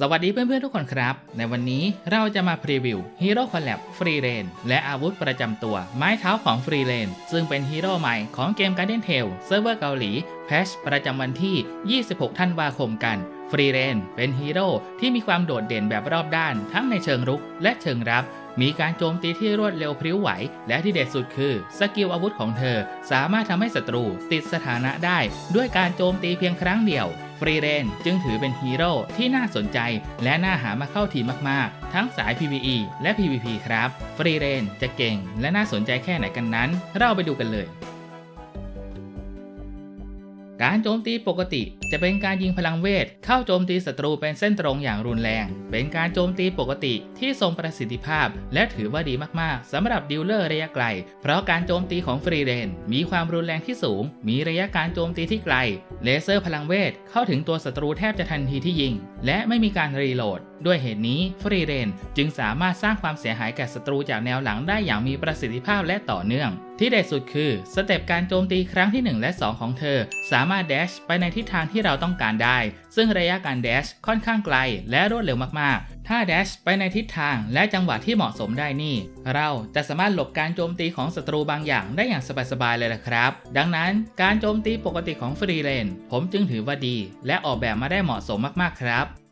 สวัสดีเพื่อนๆทุกคนครับ ในวันนี้เราจะมาพรีวิวฮีโร่คอลแลบฟรีเรนและอาวุธประจำตัวไม้เท้าของฟรีเรนซึ่งเป็นฮีโร่ใหม่ของเกม Garden Tale เซิร์ฟเวอร์เกาหลีแพชประจำวันที่ 26 ธันวาคมกัน ฟรีเรนเป็นฮีโร่ที่มีความโดดเด่นแบบรอบด้านทั้งในเชิงรุกและเชิงรับ มีการโจมตีที่รวดเร็วพริ้วไหว และที่เด็ดสุดคือ สกิลอาวุธของเธอ สามารถทำให้ศัตรูติดสถานะได้ ด้วยการโจมตีเพียงครั้งเดียวฟรีเรนจึงถือเป็นฮีโร่ที่น่าสนใจ และน่าหามาเข้าทีมมาก ๆ ทั้งสาย PVE และ PVP ครับ ฟรีเรนจะเก่งและน่าสนใจแค่ไหนกันนั้น เราไปดูกันเลย การโจมตีปกติ จะเป็นการยิงพลังเวท เข้าโจมตีศัตรูเป็นเส้นตรงอย่างรุนแรง เป็นการโจมตีปกติที่ทรงประสิทธิภาพ และถือว่าดีมากๆสำหรับดิวเลอร์ระยะไกล เพราะการโจมตีของฟรีเรน มีความรุนแรงที่สูง มีระยะการโจมตีที่ไกล เลเซอร์พลังเวทเข้าถึงตัวศัตรูแทบจะทันทีที่ยิง และไม่มีการรีโหลด ด้วยเหตุนี้ฟรีเรนจึงสามารถสร้างความเสียหายแก่ศัตรูจากแนวหลังได้อย่างมีประสิทธิภาพและต่อเนื่อง ที่เด็ดสุดคือ สเต็ปการโจมตีครั้งที่ 1 และ 2 ของเธอ สามารถเดชไปในทิศทางที่เราต้องการได้ ซึ่งระยะการเดชค่อนข้างไกลและรวดเร็วมากๆ ถ้าเดชไปในทิศทางและจังหวะที่เหมาะสมได้นี่ เราจะสามารถหลบการโจมตีของศัตรูบางอย่างได้อย่างสบายๆเลยละครับ ดังนั้นการโจมตีปกติของฟรีเรนผมจึงถือว่าดี และออกแบบมาได้เหมาะสมมากๆครับ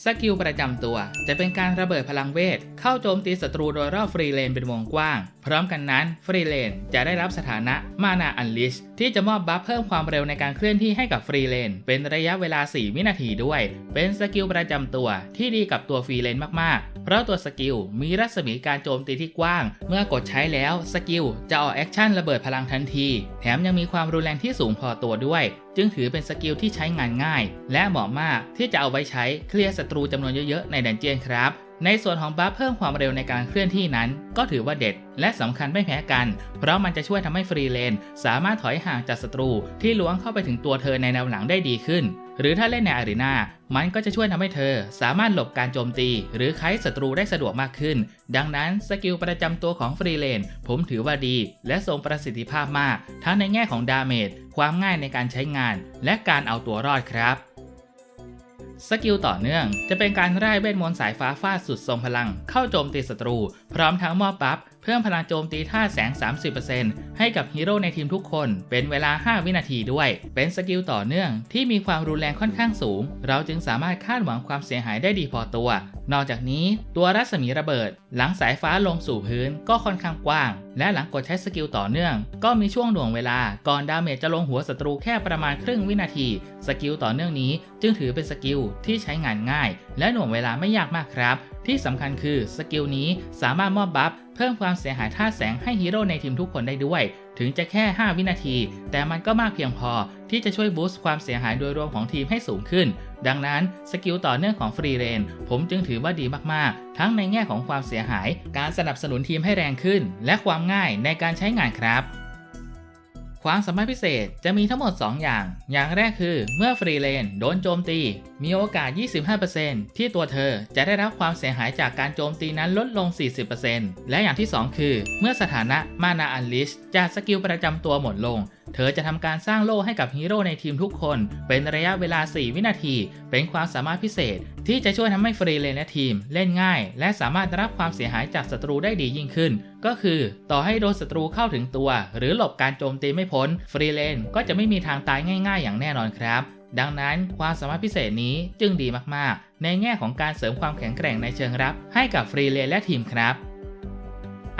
สกิลประจำตัวจะเป็นการระเบิดพลังเวท เข้าโจมตีศัตรูโดยรอบฟรีเลนเป็นวงกว้างพร้อมกันนั้นฟรีเลนจะได้รับสถานะมานาอันลิชที่จะมอบบัฟเพิ่มความเร็วในการเคลื่อนที่ให้กับฟรีเลนเป็นระยะเวลา 4 วินาทีด้วย เป็นสกิลประจำตัวที่ดีกับตัวฟรีเลนมากๆ เพราะตัวสกิลมีรัศมีการโจมตีที่กว้าง เมื่อกดใช้แล้วสกิลจะออกแอคชั่นระเบิดพลังทันที แถมยังมีความรุนแรงที่สูงพอตัวด้วย จึงถือเป็นสกิลที่ใช้งานง่าย และเหมาะมากที่จะเอาไว้ใช้เคลียร์ศัตรูจำนวนเยอะๆในดันเจียนครับ ในส่วนของบัฟเพิ่มความเร็วในการเคลื่อนที่นั้น ก็ถือว่าเด็ด และสำคัญไม่แพ้กัน เพราะมันจะช่วยทำให้ฟรีเลน สามารถถอยห่างจากศัตรูที่ล้วงเข้าไปถึงตัวเธอในแนวหลังได้ดีขึ้น หรือถ้าเล่นในอารีนามันก็จะช่วยทำให้เธอ สามารถหลบการโจมตี หรือไคศัตรูได้สะดวกมากขึ้น ดังนั้นสกิลประจำตัวของฟรีเลน ผมถือว่าดี และทรงประสิทธิภาพมาก ทั้งในแง่ของดาเมจความง่ายในการใช้งาน และการเอาตัวรอดครับ สกิลต่อเนื่อง จะเป็นการไล่เวทมนต์สายฟ้าฟาดสุดทรงพลัง เข้าโจมตีศัตรู พร้อมทั้งมอบบัฟ เพิ่มพลังโจมตีท่าแสง 30%ให้กับฮีโร่ในทีมทุกคน เป็นเวลา 5 วินาทีด้วย เป็นสกิลต่อเนื่องที่มีความรุนแรงค่อนข้างสูง เราจึงสามารถคาดหวังความเสียหายได้ดีพอตัว นอกจากนี้ตัวรัศมีระเบิด หลังสายฟ้าลงสู่พื้นก็ค่อนข้างกว้าง และหลังกดใช้สกิลต่อเนื่อง ก็มีช่วงหน่วงเวลา ก่อนดาเมจจะลงหัวศัตรูแค่ประมาณครึ่งวินาที สกิลต่อเนื่องนี้ จึงถือเป็นสกิลที่ใช้งานง่าย และหน่วงเวลาไม่ยากมากครับ ที่สำคัญคือสกิลนี้สามารถมอบบัฟเพิ่มความเสียหายท่าแสงให้ฮีโร่ในทีมทุกคนได้ด้วย ถึงจะแค่ 5 วินาที แต่มันก็มากเพียงพอที่จะช่วยบูสต์ความเสียหายโดยรวมของทีมให้สูงขึ้น ดังนั้นสกิลต่อเนื่องของฟรีเรนผมจึงถือว่าดีมากๆ ทั้งในแง่ของความเสียหาย การสนับสนุนทีมให้แรงขึ้น และความง่ายในการใช้งานครับ ความสามารถพิเศษจะมีทั้งหมด 2 อย่าง อย่างแรกคือเมื่อฟรีเลนโดนโจมตี มีโอกาส 25%ที่ตัวเธอจะได้รับความเสียหายจากการโจมตีนั้นลดลง 40%และอย่างที่ 2 คือ เมื่อสถานะมานาอันลิชจากสกิลประจำตัวหมดลง เธอจะทำการสร้างโล่ให้กับฮีโร่ในทีมทุกคน เป็นระยะเวลา 4 วินาที เป็นความสามารถพิเศษ ที่จะช่วยทำให้ฟรีเลนและทีม เล่นง่าย และสามารถรับความเสียหายจากศัตรูได้ดียิ่งขึ้น ก็คือ ต่อให้โดนศัตรูเข้าถึงตัว หรือหลบการโจมตีไม่พ้น ฟรีเลนก็จะไม่มีทางตายง่าย ๆ อย่างแน่นอนครับดังนั้นความสามารถพิเศษนี้จึงดีมากๆ ในแง่ของการเสริมความแข็งแกร่งในเชิงรับ ให้กับฟรีเลนและทีมครับ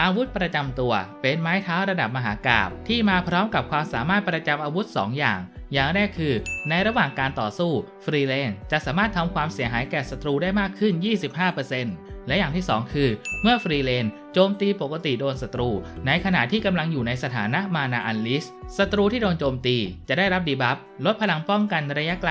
อาวุธประจำตัวเป็นไม้เท้าระดับมหากาบที่มาพร้อมกับความสามารถประจำอาวุธ 2 อย่าง อย่างแรกคือ ในระหว่างการต่อสู้ฟรีเลนจะสามารถทำความเสียหายแก่ศัตรูได้มากขึ้น 25%และอย่างที่ 2 คือ เมื่อฟรีเลนโจมตีปกติโดนศัตรู ในขณะที่กำลังอยู่ในสถานะมานาอันลิสศัตรูที่โดนโจมตีจะได้รับดีบัฟลดพลังป้องกันระยะไกล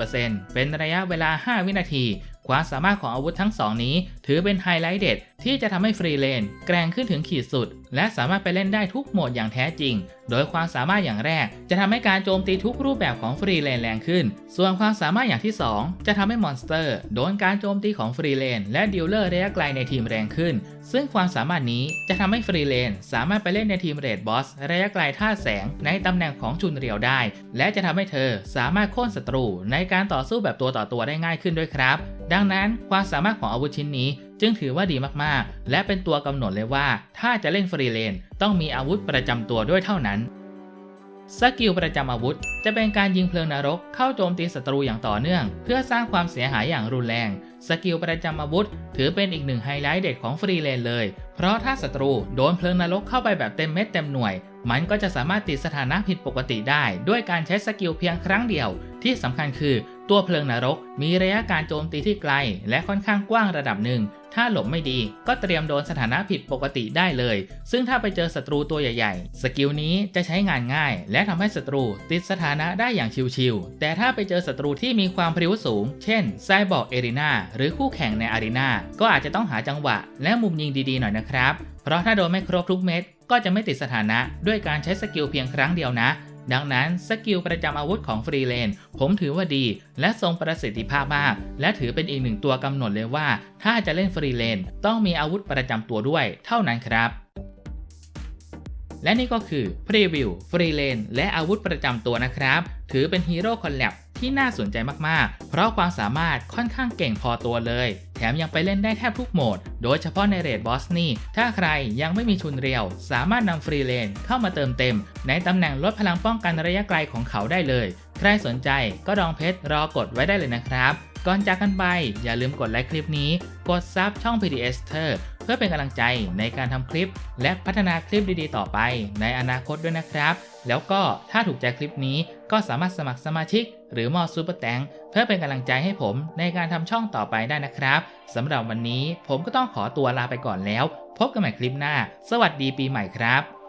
20%เป็นระยะเวลา 5 วินาที ความสามารถของอาวุธทั้งสองนี้ ถือเป็นไฮไลท์เด็ดที่จะทำให้ฟรีเลนแกร่งขึ้นถึงขีดสุด และสามารถไปเล่นได้ทุกโหมดอย่างแท้จริง โดยความสามารถอย่างแรก จะทำให้การโจมตีทุกรูปแบบของฟรีเลนแรงขึ้น ส่วนความสามารถอย่างที่ 2 จะทำให้มอนสเตอร์โดนการโจมตีของฟรีเลนและดิลเลอร์ระยะไกลในทีมแรงขึ้น ซึ่งความสามารถนี้จะทำให้ฟรีเลนสามารถไปเล่นในทีมเรดบอสระยะไกลท่าแสงในตำแหน่งของชุนเรียวได้ และจะทำให้เธอสามารถโค่นศัตรูในการต่อสู้แบบตัวต่อตัวได้ง่ายขึ้นด้วยครับ ดังนั้นความสามารถของอาวุธชิ้นนี้จึงถือว่าดีมากๆ และเป็นตัวกำหนดเลยว่า ถ้าจะเล่นฟรีเลนต้องมีอาวุธประจำตัวด้วยเท่านั้นสกิลประจำอาวุธ จะเป็นการยิงเพลิงนรกเข้าโจมตีศัตรูอย่างต่อเนื่อง เพื่อสร้างความเสียหายอย่างรุนแรง สกิลประจำอาวุธ ถือเป็นอีกหนึ่งไฮไลท์เด็ดของฟรีเลนเลย เพราะถ้าศัตรูโดนเพลิงนรกเข้าไปแบบเต็มเม็ดเต็มหน่วย มันก็จะสามารถติดสถานะผิดปกติได้ ด้วยการใช้สกิลเพียงครั้งเดียว ที่สำคัญคือ ตัวเพลิงนรกมีระยะการโจมตีที่ไกล และค่อนข้างกว้างระดับหนึ่ง ถ้าหลบไม่ดีก็เตรียมโดนสถานะผิดปกติได้เลย ซึ่งถ้าไปเจอศัตรูตัวใหญ่ๆ สกิลนี้จะใช้งานง่าย และทำให้ศัตรูติดสถานะได้อย่างชิวๆ แต่ถ้าไปเจอศัตรูที่มีความพริ้วสูง เช่นไซบอร์กเอรีนาหรือคู่แข่งในอารีนาก็อาจจะต้องหาจังหวะ และมุมยิงดีๆหน่อยนะครับ เพราะถ้าโดนไม่ครบทุกเม็ดก็จะไม่ติดสถานะด้วยการใช้สกิลเพียงครั้งเดียวนะ ดังนั้นสกิลประจำอาวุธของฟรีเลน ผมถือว่าดี และทรงประสิทธิภาพมาก และถือเป็นอีกหนึ่งตัวกำหนดเลยว่า ถ้าจะเล่นฟรีเลน ต้องมีอาวุธประจำตัวด้วย เท่านั้นครับและนี่ก็คือพรีวิวฟรีเลน และอาวุธประจำตัวนะครับ ถือเป็นฮีโร่คอลแลบ ที่น่าสนใจมากๆ เพราะความสามารถค่อนข้างเก่งพอตัวเลย แถมยังไปเล่นได้แทบทุกโหมด โดยเฉพาะในเรดบอสนี่ ถ้าใครยังไม่มีชุนเรียว สามารถนำฟรีเลนเข้ามาเติมเต็ม ในตำแหน่งลดพลังป้องกันระยะไกลของเขาได้เลย ใครสนใจก็ดองเพชรรอกดไว้ได้เลยนะครับก่อนจากกันไป อย่าลืมกดไลค์คลิปนี้ กดซับช่อง PDS เธอเพื่อเป็นกำลังใจในการทำคลิป และพัฒนาคลิปดีๆ ต่อไปในอนาคตด้วยนะครับ แล้วก็ถ้าถูกใจคลิปนี้ก็สามารถสมัครสมาชิก หรือมอซูเปอร์แตงเพื่อเป็นกำลังใจให้ผมในการทำช่องต่อไปได้นะครับสำหรับวันนี้ผมก็ต้องขอตัวลาไปก่อนแล้ว พบกันใหม่คลิปหน้า สวัสดีปีใหม่ครับ